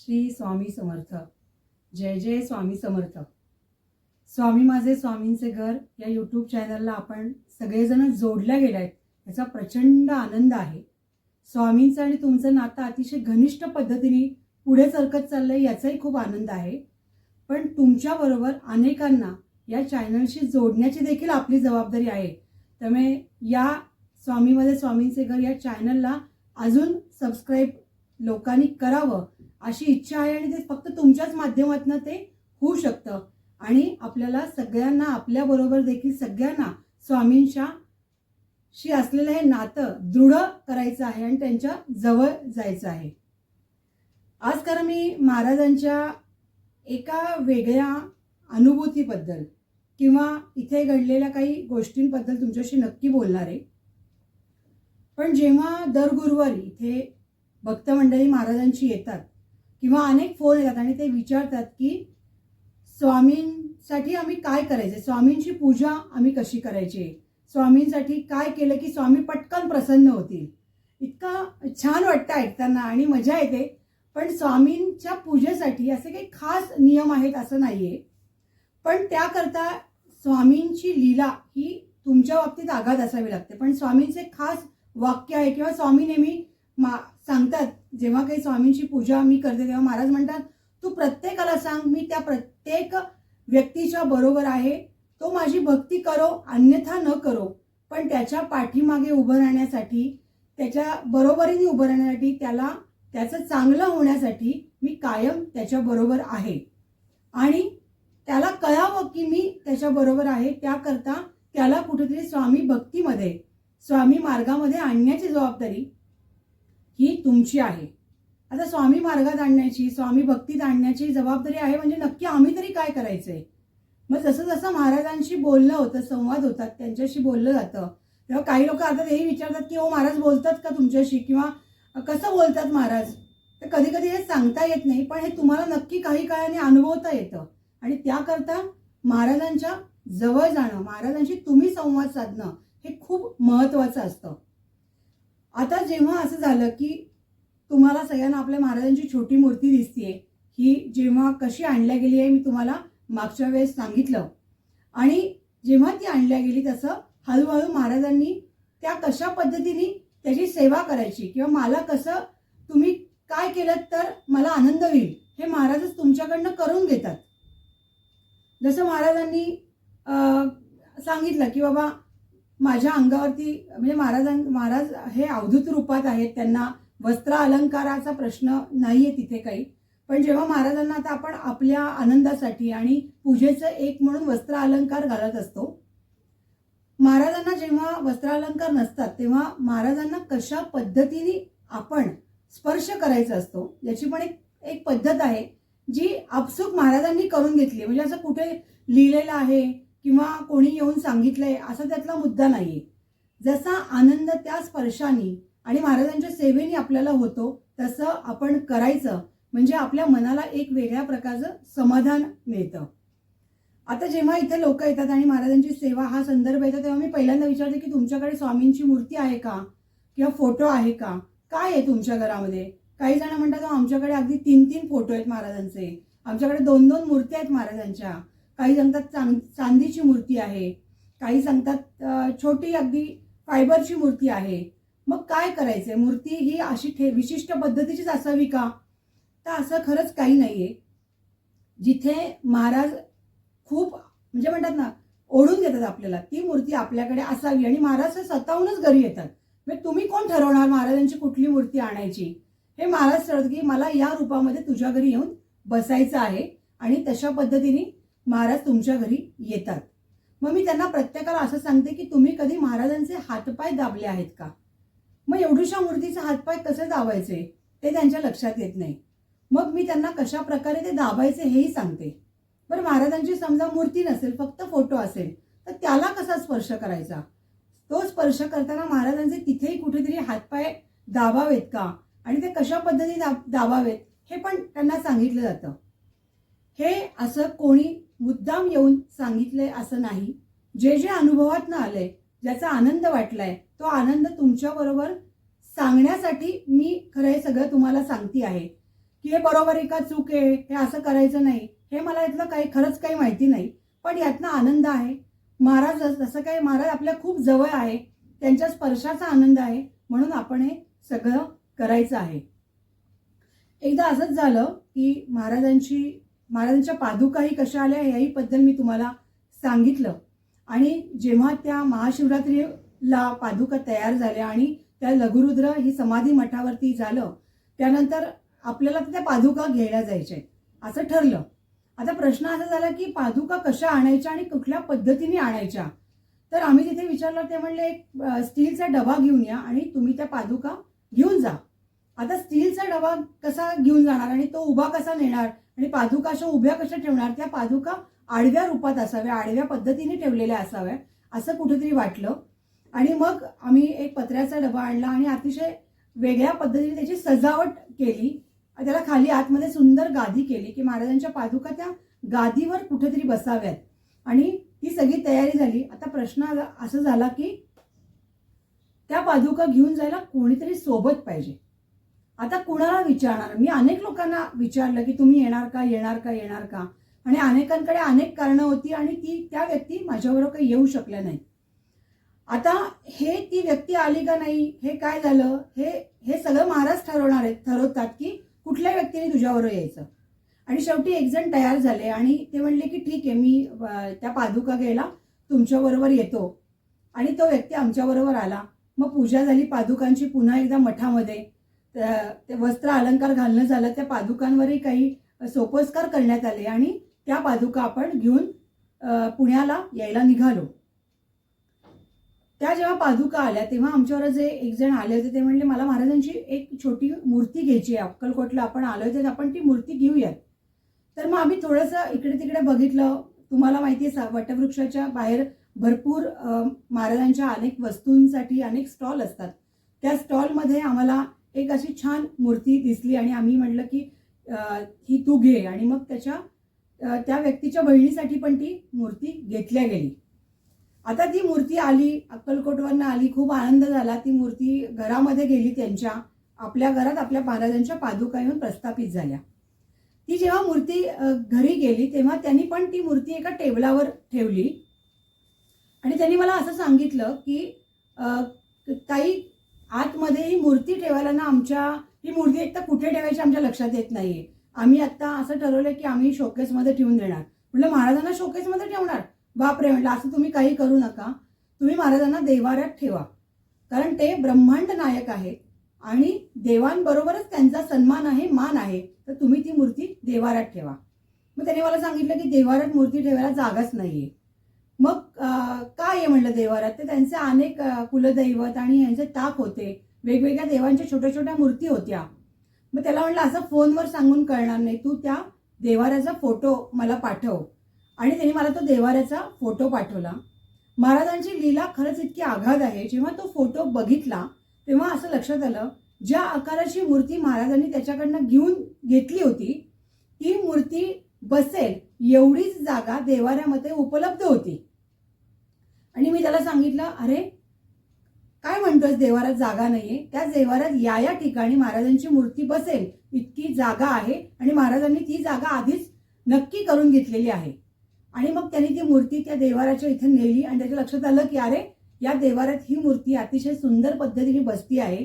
श्री स्वामी समर्थ. जय जय स्वामी समर्थ. स्वामी माझे स्वामींचे घर या यूट्यूब चॅनलला आपण सगळेजण जोडल्या गेल्या आहेत याचा प्रचंड आनंद आहे. स्वामींचं आणि तुमचं नातं अतिशय घनिष्ठ पद्धतीने पुढे सरकत चाललंय याचाही खूप आनंद आहे. पण तुमच्याबरोबर अनेकांना या चॅनलशी जोडण्याची देखील आपली जबाबदारी आहे. त्यामुळे या स्वामीमध्ये स्वामींचे घर या चॅनलला अजून सबस्क्राईब लोकांनी करावं अशी इच्छा आहे आणि ते फक्त तुमच्याच माध्यमातून ते होऊ शकतं. आणि आपल्याला सगळ्यांना आपल्याबरोबर देखील सगळ्यांना स्वामींच्या शी असलेलं हे नातं दृढ करायचं आहे आणि त्यांच्या जवळ जायचं आहे. आज कारण मी महाराजांच्या एका वेगळ्या अनुभूतीबद्दल किंवा इथे घडलेल्या काही गोष्टींबद्दल तुमच्याशी नक्की बोलणार आहे. पण जेव्हा दर गुरुवारी इथे भक्त मंडळी महाराजांची येतात किंवा अनेक फोन येतात आणि ते विचारतात की स्वामींसाठी आम्ही काय करायचे? स्वामींची पूजा आम्ही कशी करायची? स्वामींसाठी काय केलं की स्वामी पटकन प्रसन्न होतील? इतका छान वाटतं ऐकताना आणि मजा येते. पण स्वामींच्या पूजेसाठी असे काही खास नियम आहेत असं नाही आहे पण त्याकरता स्वामींची लीला ही तुमच्या बाबतीत आघात असावी लागते. पण स्वामींचे खास वाक्य आहे किंवा स्वामी नेहमी मा सांगतात जेव्हा काही स्वामींची पूजा मी करते तेव्हा महाराज म्हणतात तू प्रत्येकाला सांग मी त्या प्रत्येक व्यक्तीच्या बरोबर आहे. तो माझी भक्ती करो अन्यथा न करो. पण त्याच्या पाठीमागे उभं राहण्यासाठी त्याच्या बरोबरीने उभं राहण्यासाठी त्याला त्याचं चांगलं होण्यासाठी मी कायम त्याच्या बरोबर आहे. आणि त्याला कळावं की मी त्याच्या बरोबर आहे त्याकरता त्याला कुठेतरी स्वामी भक्तीमध्ये स्वामी मार्गामध्ये आणण्याची जबाबदारी ही तुमची आहे. आता स्वामी मार्गात आणण्याची स्वामी भक्तीत आणण्याची जबाबदारी आहे म्हणजे नक्की आम्ही तरी काय करायचंय? मग जसं जसं महाराजांशी बोलणं होतं संवाद होतात त्यांच्याशी बोललं जातं तेव्हा काही लोक आता हेही विचारतात की हो महाराज बोलतात का तुमच्याशी? किंवा कसं बोलतात महाराज? तर कधी कधी हे सांगता येत नाही पण हे तुम्हाला नक्की काही काळाने अनुभवता येतं. आणि त्याकरता महाराजांच्या जवळ जाणं महाराजांशी तुम्ही संवाद साधणं हे खूप महत्वाचं असतं. आता जेव्हा असं झालं की तुम्हाला सगळ्यांना आपल्या महाराजांची छोटी मूर्ती दिसतीये ही जेव्हा कशी आणल्या गेली आहे मी तुम्हाला मागच्या वेळेस सांगितलं. आणि जेव्हा ती आणल्या गेली तसं हळूहळू महाराजांनी त्या कशा पद्धतीने त्याची सेवा करायची किंवा मला कसं तुम्ही काय केलं तर मला आनंद होईल हे महाराजच तुमच्याकडनं करून घेतात. जसं महाराजांनी सांगितलं की बाबा माझ्या अंगावरती म्हणजे महाराजां महाराज हे अवधूत रूपात आहेत त्यांना वस्त्र अलंकाराचा प्रश्न नाही आहे तिथे काही. पण जेव्हा महाराजांना आता आपण आपल्या आनंदासाठी आणि पूजेचं एक म्हणून वस्त्र अलंकार घालत असतो महाराजांना जेव्हा वस्त्रालंकार नसतात तेव्हा महाराजांना कशा पद्धतीने आपण स्पर्श करायचा असतो याची पण एक एक पद्धत आहे जी आपसूक महाराजांनी करून घेतली म्हणजे असं कुठे लिहिलेलं आहे किंवा कोणी येऊन सांगितलंय असा त्यातला मुद्दा नाहीये. जसा आनंद त्या स्पर्शाने आणि महाराजांच्या सेवेने आपल्याला होतो तसं आपण करायचं म्हणजे आपल्या मनाला एक वेगळ्या प्रकारचं समाधान मिळतं. आता जेव्हा इथे लोक येतात आणि महाराजांची सेवा हा संदर्भ येतो तेव्हा मी पहिल्यांदा विचारते की तुमच्याकडे स्वामींची मूर्ती आहे का? किंवा फोटो आहे का? काय आहे तुमच्या घरामध्ये? काही जण म्हणतात आमच्याकडे अगदी तीन तीन फोटो आहेत महाराजांचे. आमच्याकडे दोन दोन मूर्ती आहेत महाराजांच्या. काही सांगतात चांद चांदीची मूर्ती आहे. काही सांगतात छोटी अगदी फायबरची मूर्ती आहे. मग काय करायचंय? मूर्ती ही अशी ठे विशिष्ट पद्धतीचीच असावी का? तर असं खरंच काही नाही आहे जिथे महाराज खूप म्हणजे म्हणतात ना ओढून घेतात आपल्याला ती मूर्ती आपल्याकडे असावी आणि महाराज हे स्वतःहूनच घरी येतात. म्हणजे तुम्ही कोण ठरवणार महाराजांची कुठली मूर्ती आणायची? हे महाराज ठरवत की मला या रूपामध्ये तुझ्या घरी येऊन बसायचं आहे आणि तशा पद्धतीने महाराज तुमच्या घरी येतात. मग मी त्यांना प्रत्येकाला असं सांगते की तुम्ही कधी महाराजांचे हातपाय दाबले आहेत का? मग एवढूशा मूर्तीचे हातपाय कसे दाबायचे? ते त्यांच्या लक्षात येत नाही. मग मी त्यांना कशा प्रकारे ते दाबायचे हेही सांगते. बरं महाराजांची समजा मूर्ती नसेल फक्त फोटो असेल तर त्याला कसा स्पर्श करायचा? तो स्पर्श करताना महाराजांचे तिथेही कुठेतरी हातपाय दाबावेत का? आणि ते कशा पद्धतीने दाब दाबावेत? हे पण त्यांना सांगितलं जातं. हे असं कोणी मुद्दाम येऊन सांगितलंय असं नाही. जे जे अनुभवात आलंय ज्याचा आनंद वाटलाय तो आनंद तुमच्या बरोबर सांगण्यासाठी मी खरं हे सगळं तुम्हाला सांगते आहे. की हे बरोबर आहे का? चूक आहे? हे असं करायचं नाही. हे मला यातलं काही खरंच काही माहिती नाही. पण यातनं आनंद आहे. महाराज जसं काही महाराज आपल्या खूप जवळ आहे त्यांच्या स्पर्शाचा आनंद आहे म्हणून आपण हे सगळं करायचं आहे. एकदा असंच झालं की महाराजांची महाराजांच्या पादुकाही कशा आल्या याही बद्दल मी तुम्हाला सांगितलं. आणि जेव्हा त्या महाशिवरात्रीला पादुका तयार झाल्या आणि त्या लघुरुद्र ही समाधी मठावरती झालं त्यानंतर आपल्याला त्या पादुका घ्यायला जायच्या असं ठरलं. आता प्रश्न असा झाला की पादुका कशा आणायच्या आणि कुठल्या पद्धतीने आणायच्या? तर आम्ही तिथे विचारलं ते म्हणले एक स्टीलचा डबा घेऊन या आणि तुम्ही त्या पादुका घेऊन जा. आता स्टीलचा डबा कसा घेऊन जाणार आणि तो उभा कसा नेणार आणि पादुका अशा उभ्या कशा ठेवणार? त्या पादुका आडव्या रूपात असाव्या आडव्या पद्धतीने ठेवलेल्या असाव्या असं कुठेतरी वाटलं. आणि मग आम्ही एक पत्र्याचा डबा आणला आणि अतिशय वेगळ्या पद्धतीने त्याची सजावट केली. त्याला खाली आतमध्ये सुंदर गादी केली की महाराजांच्या पादुका त्या गादीवर कुठेतरी बसाव्यात. आणि ही सगळी तयारी झाली. आता प्रश्न आला- असा झाला की त्या पादुका घेऊन जायला कोणीतरी सोबत पाहिजे. आता कुणाला विचारणार? मी अनेक लोकांना विचारलं की तुम्ही येणार का येणार का येणार का? आणि अनेकांकडे अनेक कारणं होती आणि ती त्या व्यक्ती माझ्याबरोबर काही येऊ शकल्या नाही आता हे ती व्यक्ती आली का नाही? हे काय झालं? हे हे सगळं महाराज ठरवणार आहेत ठरवतात की कुठल्या व्यक्तीने तुझ्याबरोबर यायचं? आणि शेवटी एक जण तयार झाले आणि ते म्हणले की ठीक आहे मी त्या पादुका घ्यायला तुमच्याबरोबर येतो. आणि तो व्यक्ती आमच्याबरोबर आला. मग पूजा झाली पादुकांची पुन्हा एकदा मठामध्ये. ते वस्त्र अलंकार घालणं झालं त्या पादुकांवरही काही सोपस्कार करण्यात आले आणि त्या पादुका आपण घेऊन पुण्याला यायला निघालो. त्या जेव्हा पादुका आल्या तेव्हा आमच्यावर जे एक जण आले होते ते म्हणले मला महाराजांची एक छोटी मूर्ती घ्यायची आहे अक्कलकोटला आपण आलो तर आपण ती मूर्ती घेऊयात. तर मग आम्ही थोडंसं इकडे तिकडे बघितलं. तुम्हाला माहिती आहे सा- वटवृक्षाच्या बाहेर भरपूर महाराजांच्या अनेक वस्तूंसाठी अनेक स्टॉल असतात. त्या स्टॉलमध्ये आम्हाला एक अशी छान मूर्ती दिसली आणि आम्ही म्हटलं की ही तू घे. आणि मग त्याच्या त्या व्यक्तीच्या बहिणीसाठी पण ती मूर्ती घेतल्या गेली. आता ती मूर्ती आली अक्कलकोटवरनं आली खूप आनंद झाला. ती मूर्ती घरामध्ये गेली त्यांच्या आपल्या घरात आपल्या महाराजांच्या पादुका येऊन प्रस्थापित झाल्या. ती जेव्हा मूर्ती घरी गेली तेव्हा त्यांनी पण ती मूर्ती एका टेबलावर ठेवली. आणि त्यांनी मला असं सांगितलं की ताई आतमध्ये ही मूर्ती ठेवायला ना आमच्या ही मूर्ती एकतर कुठे ठेवायची आमच्या लक्षात येत नाहीये. आम्ही आता असं ठरवलं की आम्ही शोकेसमध्ये ठेवून देणार. म्हटलं महाराजांना शोकेसमध्ये ठेवणार? बापरे म्हटलं असं तुम्ही काही करू नका. तुम्ही महाराजांना देवाऱ्यात ठेवा. कारण ते ब्रह्मांड नायक आहेत आणि देवांबरोबरच त्यांचा सन्मान आहे मान आहे. तर तुम्ही ती मूर्ती देवाऱ्यात ठेवा. मग त्याने मला सांगितलं की देवाऱ्यात मूर्ती ठेवायला जागाच नाहीये. मग काय आहे म्हणलं देवारात? तर त्यांचे अनेक कुलदैवत आणि यांचे ताक होते. वेगवेगळ्या देवांच्या छोट्या छोट्या मूर्ती होत्या. मग त्याला म्हणलं असं फोनवर सांगून कळणार नाही. तू त्या देवाऱ्याचा फोटो मला पाठव. आणि त्यांनी मला तो देवाऱ्याचा फोटो पाठवला. महाराजांची लीला खरंच इतकी आघात आहे. जेव्हा तो फोटो बघितला तेव्हा असं लक्षात आलं ज्या आकाराची मूर्ती महाराजांनी त्याच्याकडनं घेऊन घेतली होती ती मूर्ती बसेल एवढीच जागा देवाऱ्यामध्ये उपलब्ध होती. आणि मी त्याला सांगितलं अरे काय म्हणतोय देवारात जागा नाहीये. त्या देवारात या या ठिकाणी महाराजांची मूर्ती बसेल. इतकी जागा आहे आणि महाराजांनी ती जागा आधीच नक्की करून घेतलेली आहे. आणि मग त्यांनी ती मूर्ती त्या देवाराच्या इथे नेली आणि त्याच्या लक्षात आलं की अरे या देवारात ही मूर्ती अतिशय सुंदर पद्धतीने बसती आहे.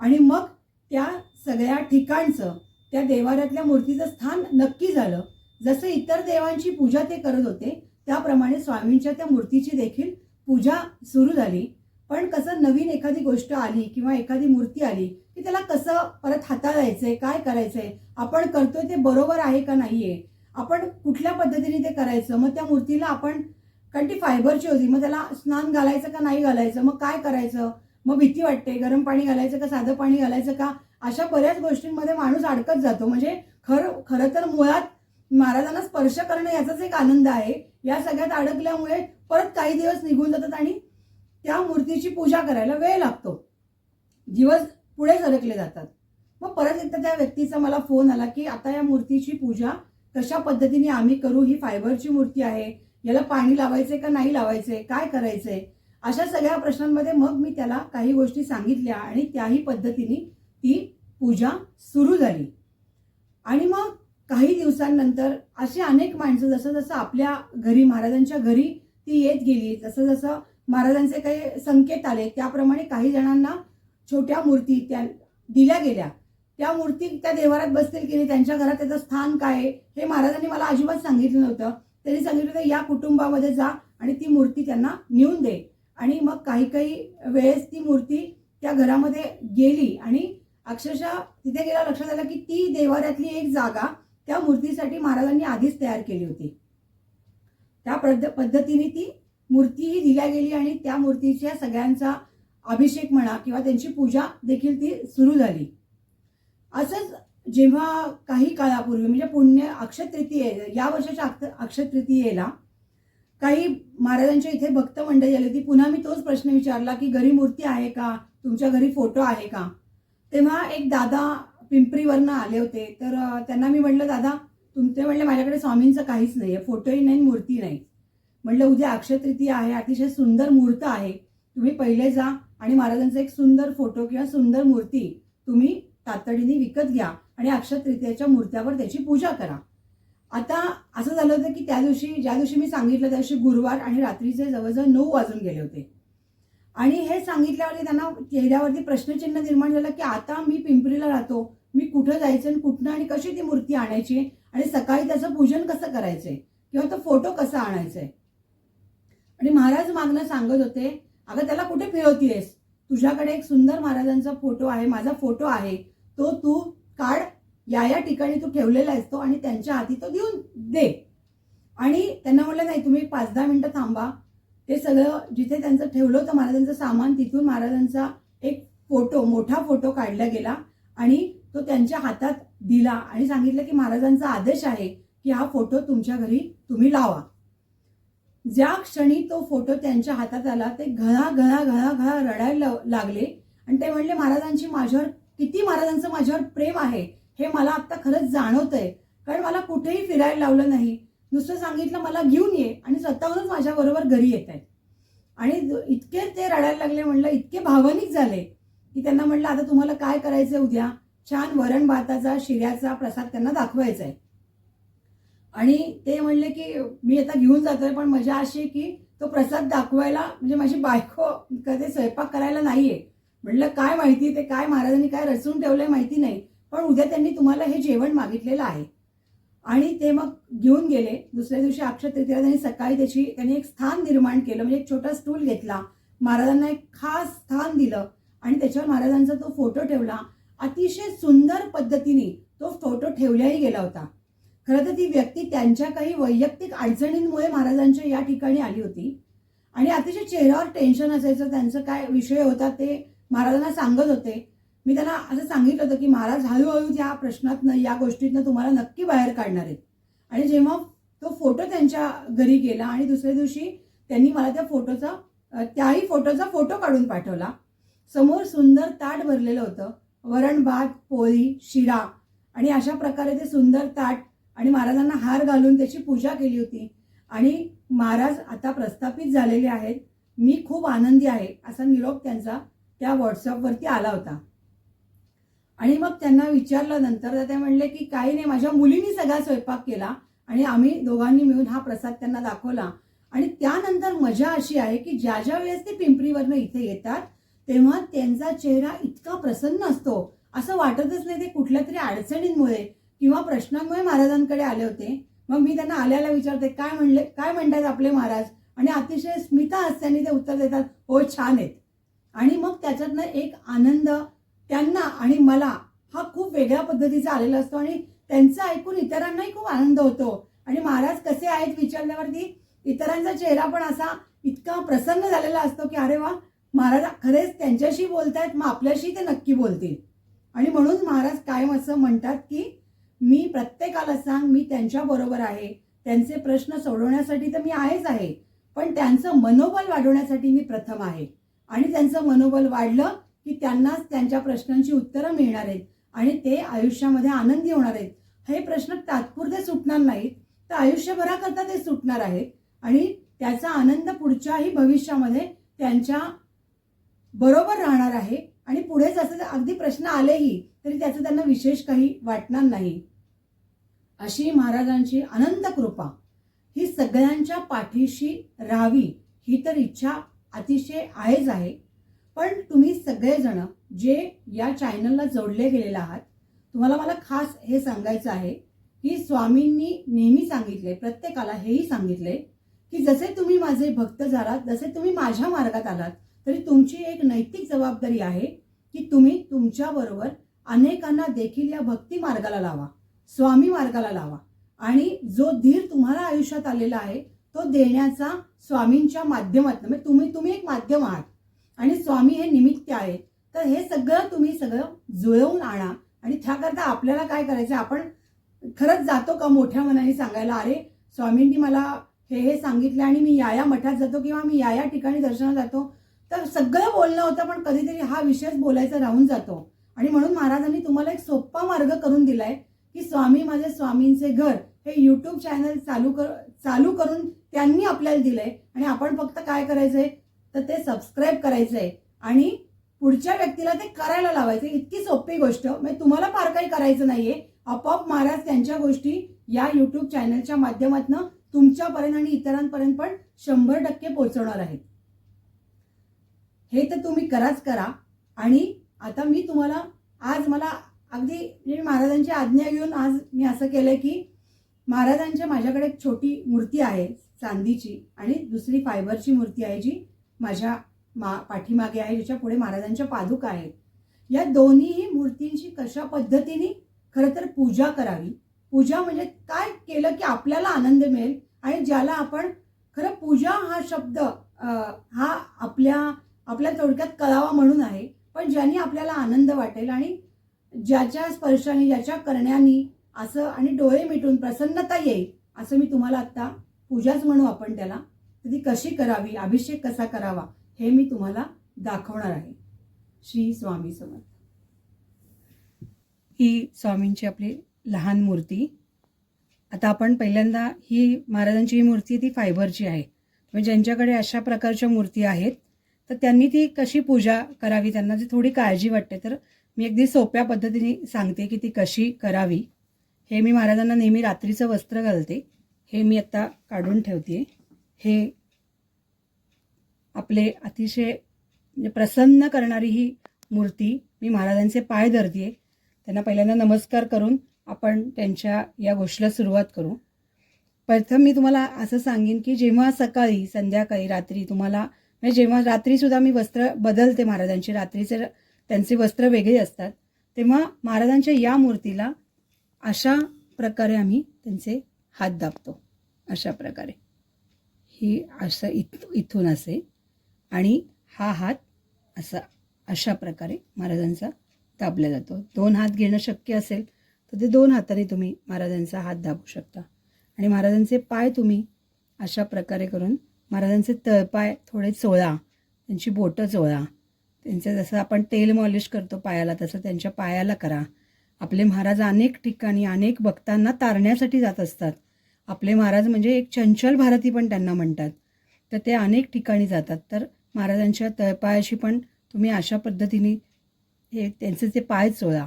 आणि मग त्या सगळ्या ठिकाणचं त्या देवाऱ्यातल्या मूर्तीचं स्थान नक्की झालं. जसं इतर देवांची पूजा ते करत होते त्याप्रमाणे स्वामींच्या त्या मूर्तीची देखील पूजा सुरू झाली. पण कसं नवीन एखादी गोष्ट आली किंवा एखादी मूर्ती आली की त्याला कसं परत हाताळायचंय काय करायचंय आपण करतोय ते बरोबर आहे का नाहीये आपण कुठल्या पद्धतीने ते करायचं मग त्या मूर्तीला आपण कारण ती फायबरची होती मग त्याला स्नान घालायचं का नाही घालायचं मग काय करायचं मग भीती वाटते गरम पाणी घालायचं का साधं पाणी घालायचं का अशा बऱ्याच गोष्टींमध्ये माणूस अडकत जातो. म्हणजे खरं खरं तर मुळात महाराजांना स्पर्श करणं याचाच एक आनंद आहे. या सगळ्यात अडकल्यामुळे परत काही दिवस निघून जातात आणि त्या मूर्तीची पूजा करायला वेळ लागतो. दिवस पुढे सरकले जातात. मग परत एकदा त्या व्यक्तीचा मला फोन आला की आता या मूर्तीची पूजा कशा पद्धतीने आम्ही करू? ही फायबरची मूर्ती आहे. याला पाणी लावायचंय का नाही लावायचंय? काय करायचंय? अशा सगळ्या प्रश्नांमध्ये मग मी त्याला काही गोष्टी सांगितल्या आणि त्याही पद्धतीने ती पूजा सुरू झाली. आणि मग काही दिवसांनंतर अशी अनेक माणसं जसं जसं आपल्या घरी महाराजांच्या घरी ती येत गेली जसं जसं महाराजांचे काही संकेत आले त्याप्रमाणे काही जणांना छोट्या मूर्ती त्या दिल्या गेल्या. त्या मूर्ती त्या देवारात बसतील की नाही त्यांच्या घरात त्याचं स्थान काय आहे हे महाराजांनी मला अजिबात सांगितलं नव्हतं. त्यांनी सांगितलं होतं या कुटुंबामध्ये जा आणि ती मूर्ती त्यांना नेऊन दे. आणि मग काही काही वेळेस ती मूर्ती त्या घरामध्ये गेली आणि अक्षरशः तिथे गेल्यावर लक्षात आलं की ती देवाऱ्यातली एक जागा त्या मूर्तीसाठी महाराजांनी आधीच तयार केली होती. त्या पद्ध पद्धतीने ती मूर्तीही दिल्या गेली आणि त्या मूर्तीच्या सगळ्यांचा अभिषेक म्हणा किंवा त्यांची पूजा देखील ती सुरू झाली. असंच जेव्हा काही काळापूर्वी म्हणजे पुण्य अक्षय या वर्षाच्या अक्ष- अक्षतृतीयेला काही महाराजांच्या इथे भक्त मंडळी आली होती. पुन्हा मी तोच प्रश्न विचारला की घरी मूर्ती आहे का? तुमच्या घरी फोटो आहे का? तेव्हा एक दादा पिंपरीवरनं आले होते. तर त्यांना मी म्हटलं दादा तुमचे म्हणले माझ्याकडे स्वामींचं काहीच नाही आहे फोटोही नाही मूर्ती नाही. म्हटलं उद्या अक्षयतृतीया आहे. अतिशय सुंदर मुहूर्त आहे. तुम्ही पहिले जा आणि महाराजांचा एक सुंदर फोटो किंवा सुंदर मूर्ती तुम्ही तातडीने विकत घ्या आणि अक्षतृतीयाच्या मूर्त्यावर त्याची पूजा करा. आता असं झालं होतं की त्या दिवशी ज्या दिवशी मी सांगितलं त्या दिवशी गुरुवार आणि रात्रीचे जवळजवळ नऊ वाजून गेले होते. आणि हे सांगितल्यावरती त्यांना चेहऱ्यावरती प्रश्नचिन्ह निर्माण झालं की आता मी पिंपरीला राहतो मी कुठं जायचं आणि कुठनं आणि कशी ती मूर्ती आणायची आणि सकाळी त्याचं पूजन कसं करायचंय किंवा तो फोटो कसा आणायचाय. आणि महाराज मागणं सांगत होते अगं त्याला कुठे फिरवतीयस? तुझ्याकडे एक सुंदर महाराजांचा फोटो आहे माझा फोटो आहे. तो तू काढ या या ठिकाणी तू ठेवलेला आहेस तो आणि त्यांच्या हाती तो देऊन दे. आणि त्यांना म्हटलं नाही तुम्ही पाच दहा मिनटं थांबा. ते सगळं जिथे त्यांचं ठेवलं होतं महाराजांचं सामान तिथून महाराजांचा एक फोटो मोठा फोटो काढला गेला आणि तो त्यांच्या हातात दिला आणि सांगितलं की महाराजांचा आदेश आहे की हा फोटो तुमच्या घरी तुम्ही लावा. ज्या क्षणी तो फोटो त्यांच्या हातात आला ते घळा घळा घळा घळा रडायला लागले आणि ते म्हणले महाराजांची माझ्यावर किती महाराजांचं माझ्यावर प्रेम आहे हे मला आता खरंच जाणवतंय. कारण मला कुठेही फिरायला लावलं नाही. नुसतं सांगितलं मला घेऊन ये. आणि स्वतःहूनच माझ्याबरोबर घरी येत आहेत. आणि इतके ते रडायला लागले म्हणलं इतके भावनिक झाले की त्यांना म्हणलं आता तुम्हाला काय करायचं उद्या? छान वरण भाताचा शिऱ्याचा प्रसाद त्यांना दाखवायचा आहे. आणि ते म्हणले की मी आता घेऊन जातोय पण मजा अशी आहे की तो प्रसाद दाखवायला म्हणजे माझी बायको कधी स्वयंपाक करायला नाहीये. म्हटलं काय माहिती ते काय महाराजांनी काय रचून ठेवलंय माहिती नाही पण उद्या त्यांनी तुम्हाला हे जेवण मागितलेलं आहे. आणि ते मग घेऊन गेले. दुसऱ्या दिवशी अक्षय तृतीया त्यांनी सकाळी त्याची त्यांनी एक स्थान निर्माण केलं म्हणजे एक छोटा स्टूल घेतला. महाराजांना एक खास स्थान दिलं आणि त्याच्यावर महाराजांचा तो फोटो ठेवला. अतिशय सुंदर पद्धतीने तो फोटो ठेवलाही गेला होता. खरं तर ती व्यक्ती त्यांच्या काही वैयक्तिक अडचणींमुळे महाराजांच्या या ठिकाणी आली होती. आणि अतिशय चेहऱ्यावर टेन्शन असायचं. त्यांचं काय विषय होता ते महाराजांना सांगत होते. मी त्यांना असं सांगितलं होतं की महाराज हळूहळू या प्रश्नातनं या गोष्टीतनं तुम्हाला नक्की बाहेर काढणार आहेत. आणि जेव्हा तो फोटो त्यांच्या घरी गेला आणि दुसऱ्या दिवशी त्यांनी मला त्या फोटोचा त्याही फोटोचा फोटो काढून पाठवला समोर सुंदर ताट भरलेलं होतं वरण भात पोळी शिरा आणि अशा प्रकारे ते सुंदर ताट आणि महाराजांना हार घालून त्याची पूजा केली होती. आणि महाराज आता प्रस्थापित झालेले आहेत. मी खूप आनंदी आहे असा निरोप त्यांचा त्या व्हॉट्सअपवरती आला होता. आणि मग त्यांना विचारलं नंतर तर ते म्हणले की काही नाही माझ्या मुलींनी सगळा स्वयंपाक केला आणि आम्ही दोघांनी मिळून हा प्रसाद त्यांना दाखवला. आणि त्यानंतर मजा अशी आहे की ज्या ज्या वेळेस ते पिंपरीवरनं इथे येतात तेव्हा त्यांचा चेहरा इतका प्रसन्न असतो. असं वाटतच नाही ते कुठल्या तरी अडचणींमुळे किंवा प्रश्नांमुळे महाराजांकडे आले होते. मग मी त्यांना आल्याला विचारते काय म्हणले काय म्हणतात आपले महाराज? आणि अतिशय स्मिता हस्त्याने ते उत्तर देतात हो छान आहेत. आणि मग त्याच्यातनं एक आनंद त्यांना आणि मला हा खूप वेगळ्या पद्धतीचा आलेला असतो आणि त्यांचं ऐकून इतरांनाही खूप आनंद होतो. आणि महाराज कसे आहेत विचारल्यावरती इतरांचा चेहरा पण असा इतका प्रसन्न झालेला असतो की अरे वा महाराज खरेच त्यांच्याशी बोलतायत मग आपल्याशी ते नक्की बोलतील. आणि म्हणून महाराज कायम असं म्हणतात की मी प्रत्येकाला सांग मी त्यांच्या बरोबर आहे. त्यांचे प्रश्न सोडवण्यासाठी तर मी आहेच आहे. पण त्यांचं मनोबल वाढवण्यासाठी मी प्रथम आहे. आणि त्यांचं मनोबल वाढलं की त्यांनाच त्यांच्या प्रश्नांची उत्तरं मिळणार आहेत आणि ते आयुष्यामध्ये आनंदी होणार आहेत. हे प्रश्न तात्पुरते सुटणार नाहीत तर आयुष्यभराकरता ते सुटणार आहेत आणि त्याचा आनंद पुढच्याही भविष्यामध्ये त्यांच्या बरोबर राहणार आहे आणि पुढे जसं अगदी प्रश्न आलेही तरी त्याचं त्यांना विशेष काही वाटणार नाही. अशी महाराजांची अनंत कृपा. ही सगळ्यांच्या पाठीशी राहावी ही तर इच्छा अतिशय आहेच आहे. पण तुम्ही सगळेजण जे या चॅनलला जोडले गेलेले आहात तुम्हाला मला खास हे सांगायचं आहे की स्वामींनी नेहमी सांगितले प्रत्येकाला हेही सांगितले की जसे तुम्ही माझे भक्त झालात जसे तुम्ही माझ्या मार्गात आलात तरी तुमची एक नैतिक जबाबदारी आहे की तुम्ही तुमच्याबरोबर अनेकांना देखील या भक्ती मार्गाला लावा स्वामी मार्गाला लावा. आणि जो धीर तुम्हाला आयुष्यात आलेला आहे तो देण्याचा स्वामींच्या माध्यमातून म्हणजे तुम्ही तुम्ही एक माध्यम आहात. आणि स्वामी हे निमित्त आहेत. तर हे सगळं तुम्ही सगळं जुळवून आणा. आणि त्याकरता आपल्याला काय करायचं आपण खरंच जातो का मोठ्या मनाने सांगायला? अरे स्वामींनी मला हे हे सांगितलं आणि मी या या मठात जातो किंवा मी या या ठिकाणी दर्शनाला जातो. तर सगळं बोलणं होतं पण कधीतरी हा विषयच बोलायचा राहून जातो. आणि म्हणून महाराजांनी तुम्हाला एक सोपा मार्ग करून दिलाय की स्वामी माझे स्वामींचे घर हे यूट्यूब चॅनल चालू कर चालू करून त्यांनी आपल्याला दिलंय. आणि आपण फक्त काय करायचंय? तर ते सबस्क्राईब करायचंय. आणि पुढच्या व्यक्तीला ते करायला लावायचं इतकी सोपी गोष्ट. म्हणजे तुम्हाला फार काही करायचं नाहीये. आपोआप महाराज त्यांच्या गोष्टी या युट्यूब चॅनलच्या माध्यमातून तुमच्यापर्यंत आणि इतरांपर्यंत पण शंभर टक्के पोहोचवणार आहेत. हे तर तुम्ही कराच करा. आणि आता मी तुम्हाला आज मला अगदी महाराजांची आज्ञा घेऊन आज मी असं केलंय की महाराजांच्या माझ्याकडे एक छोटी मूर्ती आहे चांदीची. आणि दुसरी फायबरची मूर्ती आहे जी. माझ्या मा पाठीमागे आहे ज्याच्या पुढे महाराजांच्या पादुका आहेत. या दोन्हीही मूर्तींची कशा पद्धतीने खरं तर पूजा करावी? पूजा म्हणजे काय केलं की आपल्याला आनंद मिळेल आणि ज्याला आपण खरं पूजा हा शब्द हा आपल्या आपल्या थोडक्यात कळावा म्हणून आहे पण ज्यांनी आपल्याला आनंद वाटेल आणि ज्याच्या स्पर्शाने ज्याच्या करण्याने असं आणि डोळे मिटून प्रसन्नता येईल असं मी तुम्हाला आत्ता पूजाच म्हणू आपण त्याला. ती कशी करावी अभिषेक कसा करावा हे मी तुम्हाला दाखवणार आहे. श्री स्वामी समर्थ. ही स्वामींची आपली लहान मूर्ती. आता आपण पहिल्यांदा ही महाराजांची ही मूर्ती ती फायबरची आहे. म्हणजे ज्यांच्याकडे अशा प्रकारच्या मूर्ती आहेत तर त्यांनी ती कशी पूजा करावी त्यांना जी थोडी काळजी वाटते तर मी अगदी सोप्या पद्धतीने सांगते की ती कशी करावी. हे मी महाराजांना नेहमी रात्रीचं वस्त्र घालते. हे मी आत्ता काढून ठेवते हे आपले अतिशय म्हणजे प्रसन्न करणारी ही मूर्ती मी महाराजांचे पाय धरते त्यांना पहिल्यांदा नमस्कार करून आपण त्यांच्या या गोष्टीला सुरुवात करू. प्रथम मी तुम्हाला असं सांगेन की जेव्हा सकाळी संध्याकाळी रात्री तुम्हाला म्हणजे जेव्हा रात्रीसुद्धा मी वस्त्र बदलते महाराजांची रात्रीचे त्यांचे वस्त्र वेगळे असतात तेव्हा महाराजांच्या या मूर्तीला अशा प्रकारे आम्ही त्यांचे हात दाबतो. अशा प्रकारे. ही असं इथ इथून असे. आणि हा हात असा अशा प्रकारे महाराजांचा दाबला जातो. दोन हात घेणं शक्य असेल तर ते दोन हाताने तुम्ही महाराजांचा हात दाबू शकता. आणि महाराजांचे पाय तुम्ही अशा प्रकारे करून महाराजांचे तळपाय थोडे चोळा त्यांची बोटं चोळा. त्यांचं जसं आपण तेल मॉलिश करतो पायाला तसं त्यांच्या पायाला करा. आपले महाराज अनेक ठिकाणी अनेक भक्तांना तारण्यासाठी जात असतात. आपले महाराज म्हणजे एक चंचल भारती पण त्यांना म्हणतात. तर ते अनेक ठिकाणी जातात. तर महाराजांच्या तळपायाशी पण तुम्ही अशा पद्धतीने हे त्यांचे ते पाय चोळा.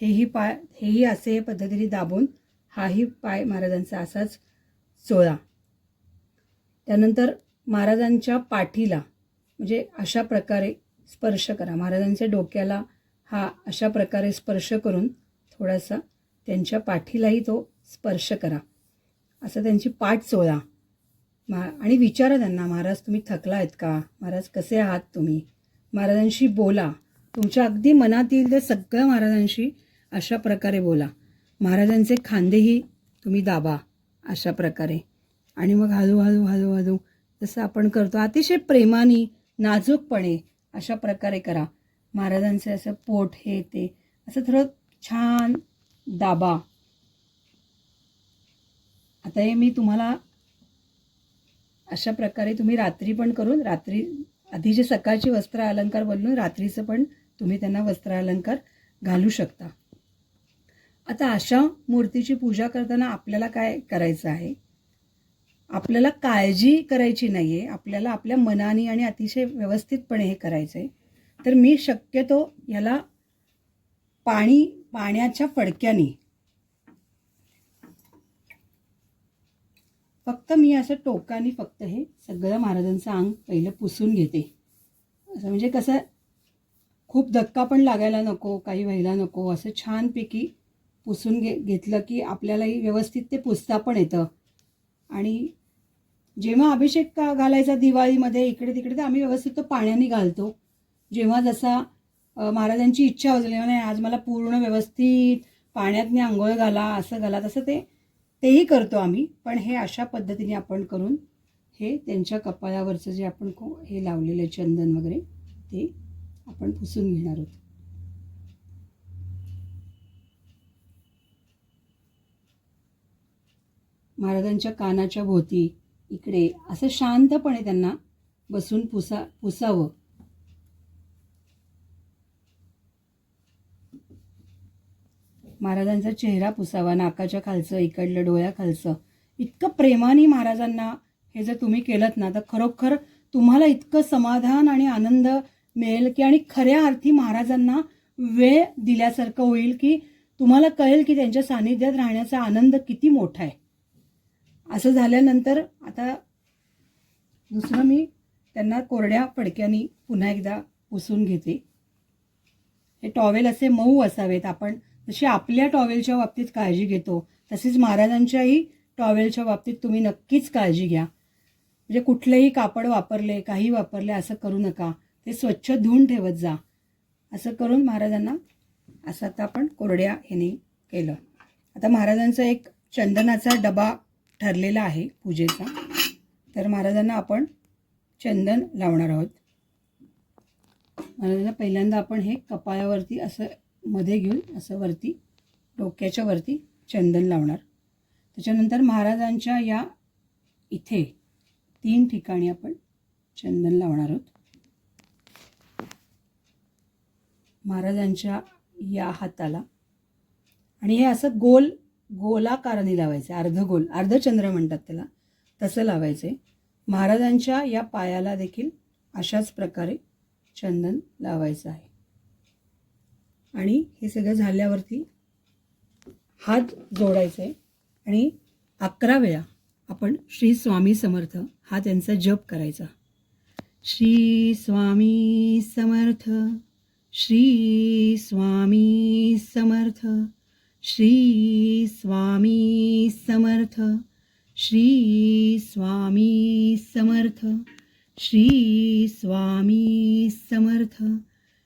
हेही पाय हेही असे पद्धतीने दाबून हाही पाय महाराजांचा असाच चोळा. त्यानंतर महाराजांच्या पाठीला म्हणजे अशा प्रकारे स्पर्श करा. महाराजांच्या डोक्याला हा अशा प्रकारे स्पर्श करून थोडासा त्यांच्या पाठीलाही तो स्पर्श करा. असं त्यांची पाठ चोळा मा आणि विचारा त्यांना महाराज तुम्ही थकला आहेत का? महाराज कसे आहात तुम्ही? महाराजांशी बोला. तुमच्या अगदी मनात येईल ते सगळं महाराजांशी अशा प्रकारे बोला. महाराजांचे खांदेही तुम्ही दाबा अशा प्रकारे. आणि मग हळूहळू हळूहळू जसं आपण करतो अतिशय प्रेमाने नाजूकपणे अशा प्रकारे करा. महाराजांचे असं पोट हे ते असं थोडं छान दाबा. आता हे मी तुम्हाला अशा प्रकारे तुम्ही रात्री पण करून रात्री आधी जे सकाळची वस्त्र अलंकार बदलून रात्रीचं पण तुम्ही त्यांना वस्त्र अलंकार घालू शकता. आता अशा मूर्तीची पूजा करताना आपल्याला काय करायचं आहे? आपल्याला काळजी करायची नाही आहे आपल्याला आपल्या मनाने आणि अतिशय व्यवस्थितपणे हे करायचं आहे तर मी शक्यतो याला पाणी पाण्याच्या फडक्याने फक्त मी असं टोकाने फक्त हे सगळं महाराजांचं अंग पहिलं पुसून घेते. असं म्हणजे कसं खूप धक्का पण लागायला नको काही व्हायला नको असं छानपैकी पुसून घे घेतलं की आपल्यालाही व्यवस्थित ते पुसता पण येतं. आणि जेव्हा अभिषेक का घालायचा दिवाळीमध्ये इकडे तिकडे तर आम्ही व्यवस्थित तो पाण्याने घालतो. जेव्हा जसा महाराजांची इच्छा होती नाही आज मला पूर्ण व्यवस्थित पाण्यातने आंघोळ घाला असं घाला तसं ते तेही करतो आम्ही पण हे अशा पद्धतीने आपण करून हे त्यांच्या कपाळावरचं जे आपण को- हे लावलेलं आहे चंदन वगैरे ते आपण पुसून घेणार आहोत. महाराजांच्या कानाच्या भोवती इकडे असं शांतपणे त्यांना बसून पुसा पुसावं. महाराजांचा चेहरा पुसावा नाकाच्या खालचं इकडलं डोळ्याखालचं. इतकं प्रेमाने महाराजांना हे जर तुम्ही केलं ना तर खरोखर तुम्हाला इतकं समाधान आणि आनंद मिळेल की आणि खऱ्या अर्थी महाराजांना वेळ दिल्यासारखं होईल की तुम्हाला कळेल की त्यांच्या सानिध्यात राहण्याचा आनंद किती मोठा आहे. असं झाल्यानंतर आता दुसरं मी त्यांना कोरड्या पडक्यानी पुन्हा एकदा पुसून घेते. हे टॉवेल असे मऊ असावेत आपण. जशी आपल्या टॉवेलच्या बाबतीत काळजी घेतो. तसेच महाराजांच्याही टॉवेलच्या बाबतीत तुम्ही नक्कीच काळजी घ्या. म्हणजे कुठलेही कापड वापरले काही वापरले असं करू नका. ते स्वच्छ धुवून ठेवत जा. असं करून महाराजांना असं आता आपण कोरड्या ह्याने केलं. आता महाराजांचा एक चंदनाचा डबा ठरलेला आहे पूजेचा. तर महाराजांना आपण चंदन लावणार आहोत. महाराजांना पहिल्यांदा आपण हे कपाळावरती असं मध्ये घेऊन असं वरती डोक्याच्या वरती चंदन लावणार. त्याच्यानंतर महाराजांच्या या इथे तीन ठिकाणी आपण चंदन लावणार आहोत. महाराजांच्या या हाताला. आणि हे असं गोल गोलाकाराने लावायचं अर्धगोल अर्धचंद्र म्हणतात त्याला तसं लावायचं. आहे महाराजांच्या या पायाला देखील अशाच प्रकारे चंदन लावायचं आहे. आणि हे सगळं झाल्यावरती हात जोडायचे आणि अकरा वेळा आपण श्री स्वामी समर्थ हा त्यांचा जप करायचा. श्री स्वामी समर्थ श्री स्वामी समर्थ श्री स्वामी समर्थ श्री स्वामी समर्थ श्री स्वामी समर्थ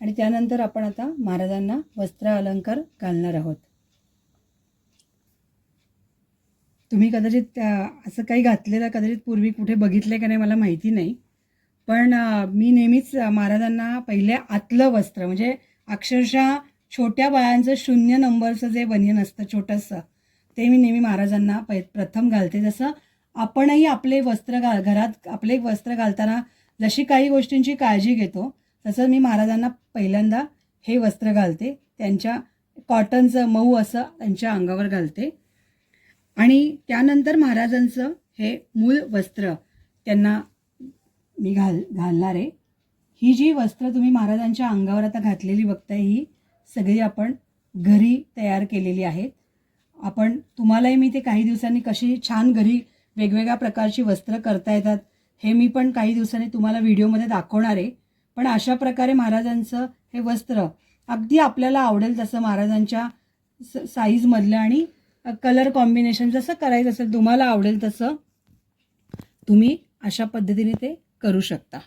आणि त्यानंतर आपण आता महाराजांना वस्त्र अलंकार घालणार आहोत. तुम्ही कदाचित असं काही घातलेलं कदाचित पूर्वी कुठे बघितले का नाही मला माहिती नाही. पण मी नेहमीच महाराजांना पहिले आतलं वस्त्र म्हणजे अक्षरशः छोट्या बाळांचं शून्य नंबरचं जे बनियन असतं छोटंसं ते मी नेहमी महाराजांना पै प्रथम घालते. जसं आपणही आपले वस्त्र घा घरात आपले वस्त्र घालताना जशी काही गोष्टींची काळजी घेतो तसं मी महाराजांना पहिल्यांदा हे वस्त्र घालते. त्यांच्या कॉटनचं मऊ असं त्यांच्या अंगावर घालते. आणि त्यानंतर महाराजांचं हे मूळ वस्त्र त्यांना मी घाल घालणार आहे. ही जी वस्त्र तुम्ही महाराजांच्या अंगावर आता घातलेली बघताय ही सगळी आपण घरी तयार केलेली आहेत. आपण तुम्हालाही मी ते काही दिवसांनी कशी छान घरी वेगवेगळ्या प्रकारची वस्त्र करता येतात हे मी पण काही दिवसांनी तुम्हाला व्हिडिओमध्ये दाखवणार आहे. पण अशा प्रकारे महाराजांचं हे वस्त्र अगदी आपल्याला आवडेल तसं महाराजांच्या स साईजमधलं आणि कलर कॉम्बिनेशन जसं करायचं असेल तुम्हाला आवडेल तसं तुम्ही अशा पद्धतीने ते करू शकता.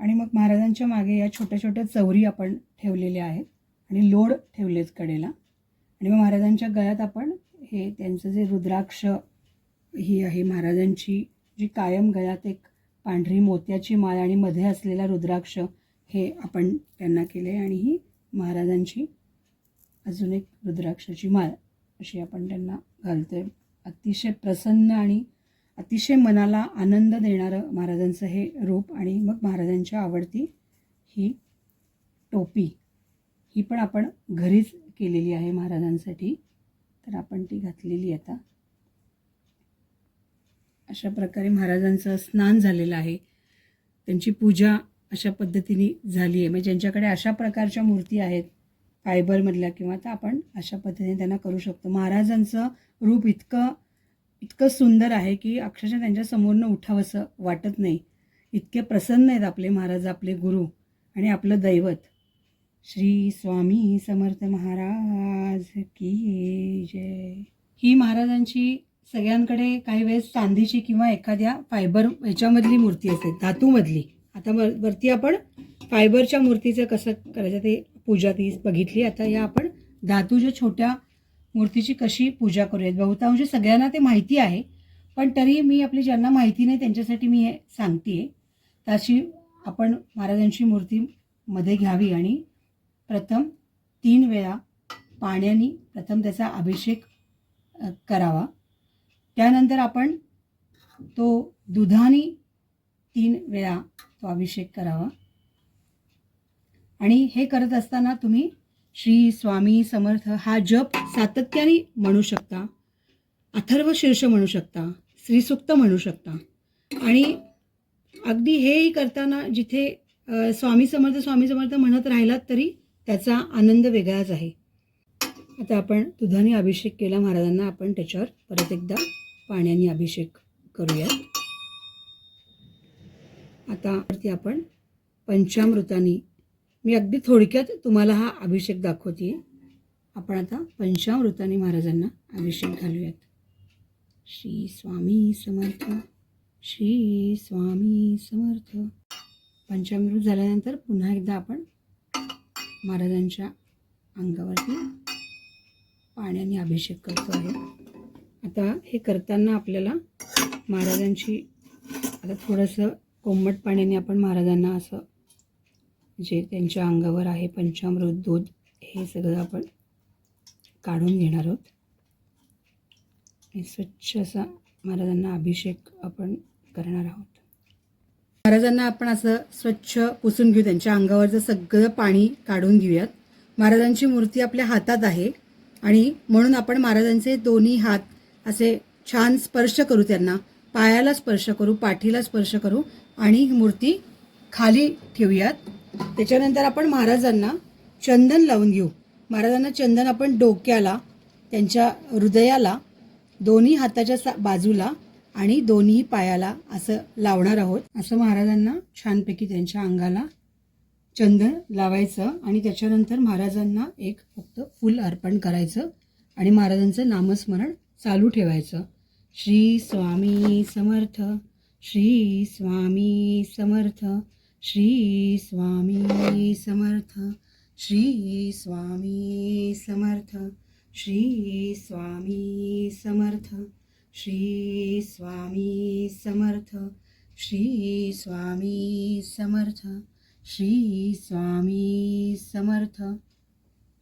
आणि मग महाराजांच्या मागे या छोट्या छोट्या चवरी आपण ठेवलेल्या आहेत आणि लोड ठेवलेत कडेला. आणि मग महाराजांच्या गळ्यात आपण हे त्यांचं जे रुद्राक्ष ही आहे महाराजांची जी कायम गळ्यात एक पांढरी मोत्याची माळ आणि मध्ये असलेला रुद्राक्ष हे आपण त्यांना केले आणि ही महाराजांची अजून एक रुद्राक्षाची माळ अशी आपण त्यांना घालतो आहे अतिशय प्रसन्न आणि अतिशय मनाला आनंद देणारं महाराजांचं हे रूप आणि मग महाराजांच्या आवडती ही टोपी ही पण आपण घरीच केलेली आहे महाराजांसाठी. तर आपण ती घातलेली आता. अशा प्रकारे महाराजांचं स्नान झालेलं आहे. त्यांची पूजा अशा पद्धतीने झाली आहे. म्हणजे ज्यांच्याकडे अशा प्रकारच्या मूर्ती आहेत फायबरमधल्या किंवा तर आपण अशा पद्धतीने त्यांना करू शकतो. महाराजांचं रूप इतकं इतकं सुंदर आहे की अक्षरशः त्यांच्या समोरनं उठावंसं वाटत नाही. इतके प्रसन्न आहेत आपले महाराज आपले गुरु आणि आपलं दैवत. श्री स्वामी समर्थ महाराज की जय. ही महाराजांची सगळ्यांकडे काही वेळेस चांदीची किंवा एखाद्या फायबर ह्याच्यामधली मूर्ती असते धातूमधली. आता वर वरती आपण फायबरच्या मूर्तीचं कसं करायचं ते पूजा ती बघितली. आता या आपण धातूच्या छोट्या मूर्तीची कशी पूजा करूयात. बहुतांश सगळ्यांना ते माहिती आहे पण तरी मी आपली ज्यांना माहिती नाही त्यांच्यासाठी मी हे सांगते. तशी आपण महाराजांची मूर्ती मध्ये घ्यावी आणि प्रथम तीन वेळा पाण्याने प्रथम त्याचा अभिषेक करावा. त्यानंतर आपण तो दुधाने तीन वेळा तो अभिषेक करावा. आणि हे करत असताना तुम्ही श्री स्वामी समर्थ हा जप सातत्याने म्हणू शकता अथर्व शीर्ष म्हणू शकता श्रीसुक्त म्हणू शकता. आणि अगदी हेही करताना जिथे स्वामी समर्थ स्वामी समर्थ म्हणत राहिलात तरी त्याचा आनंद वेगळाच आहे. आता आपण दुधाने अभिषेक केला महाराजांना आपण त्याच्यावर परत एकदा पाण्याने अभिषेक करूयात. आता वरती आपण पंचामृतानी मी अगदी थोडक्यात तुम्हाला हा अभिषेक दाखवते आपण आता पंचामृतानी महाराजांना अभिषेक घालूयात. श्री स्वामी समर्थ श्री स्वामी समर्थ. पंचामृत झाल्यानंतर पुन्हा एकदा आपण महाराजांच्या अंगावरती पाण्याने अभिषेक करतो आहे आता हे करताना आपल्याला महाराजांची आता थोडंसं कोमट पाण्याने आपण महाराजांना असं जे त्यांच्या अंगावर आहे पंचामृत दूध हे सगळं आपण काढून घेणार आहोत. स्वच्छ असा महाराजांना अभिषेक आपण करणार आहोत. महाराजांना आपण असं स्वच्छ पुसून घेऊ त्यांच्या अंगावरचं सगळं पाणी काढून घेऊयात. महाराजांची मूर्ती आपल्या हातात आहे आणि म्हणून आपण महाराजांचे दोन्ही हात असे छान स्पर्श करू त्यांना पायाला स्पर्श करू पाठीला स्पर्श करू आणि ही मूर्ती खाली ठेवूयात. त्याच्यानंतर आपण महाराजांना चंदन लावून घेऊ. महाराजांना चंदन आपण डोक्याला त्यांच्या हृदयाला दोन्ही हाताच्या सा- बाजूला आणि दोन्ही पायाला असं लावणार आहोत. असं महाराजांना छानपैकी त्यांच्या अंगाला चंदन लावायचं आणि त्याच्यानंतर महाराजांना एक फक्त फुल अर्पण करायचं आणि महाराजांचं नामस्मरण चालू ठेवायचं. श्री स्वामी समर्थ श्री स्वामी समर्थ श्री स्वामी समर्थ श्री स्वामी समर्थ श्री स्वामी समर्थ श्री स्वामी समर्थ श्री स्वामी समर्थ श्री स्वामी समर्थ